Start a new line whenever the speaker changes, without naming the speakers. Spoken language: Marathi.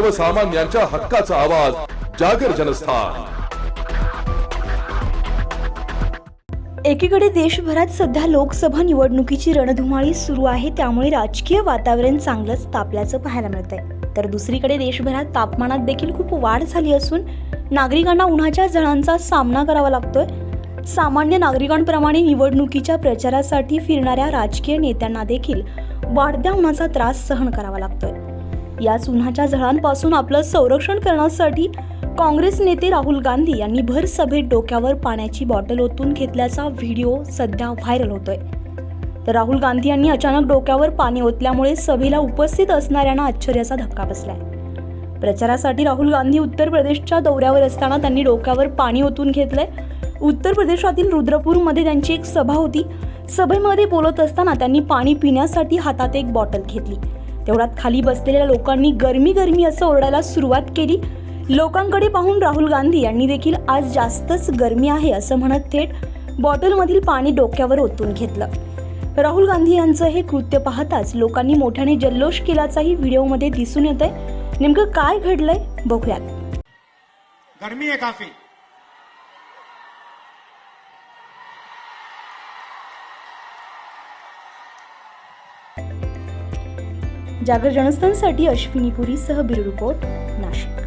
सर्वसामान्यांच्या हक्काचा आवाज जागर जनस्थान.
एकीकडे देशभरात सध्या लोकसभा निवडणुकीची रणधुमाळी सुरू आहे त्यामुळे राजकीय वातावरण चांगलंच तापल्याचं पाहायला मिळतंय. तर दुसरीकडे देशभरात तापमानात देखील खूप वाढ झाली असून नागरिकांना उन्हाच्या झळांचा सामना करावा लागतोय. सामान्य नागरिकांप्रमाणे निवडणुकीच्या प्रचारासाठी फिरणाऱ्या राजकीय नेत्यांना देखील वाढत्या उन्हाचा त्रास सहन करावा लागतोय. याच उन्हाच्या झळांपासून आपलं संरक्षण करण्यासाठी काँग्रेस नेते राहुल गांधी यांनी भर सभेत डोक्यावर पाण्याची बॉटल ओतून घेतल्याचा व्हिडिओ सध्या व्हायरल होतोय. तर राहुल गांधी यांनी अचानक डोक्यावर पाणी ओतल्यामुळे सभेला उपस्थित असणाऱ्यांना आश्चर्याचा धक्का बसलाय. प्रचारासाठी राहुल गांधी उत्तर प्रदेशच्या दौऱ्यावर असताना त्यांनी डोक्यावर पाणी ओतून घेतलंय. उत्तर प्रदेशातील रुद्रपूरमध्ये त्यांची एक सभा होती. सभेमध्ये बोलत असताना त्यांनी पाणी पिण्यासाठी हातात एक बॉटल घेतली. तेवढ्यात खाली बसलेल्या लोकांनी गरमी गरमी असं ओरडायला सुरुवात केली. लोकांकडे पाहून राहुल गांधी यांनी देखील आज जास्तच गरमी आहे असं म्हणत थेट बॉटलमधील पाणी डोक्यावर ओतून घेतलं. राहुल गांधी यांचं हे कृत्य पाहताच लोकांनी मोठ्याने जल्लोष केल्याचाही व्हिडिओमध्ये दिसून येत आहे नेमकं काय घडलंय? बघूयात.
गर्मी आहे काफी.
जागर जनस्थानसाठी अश्विनी पुरी सह रिपोर्ट नाशिक.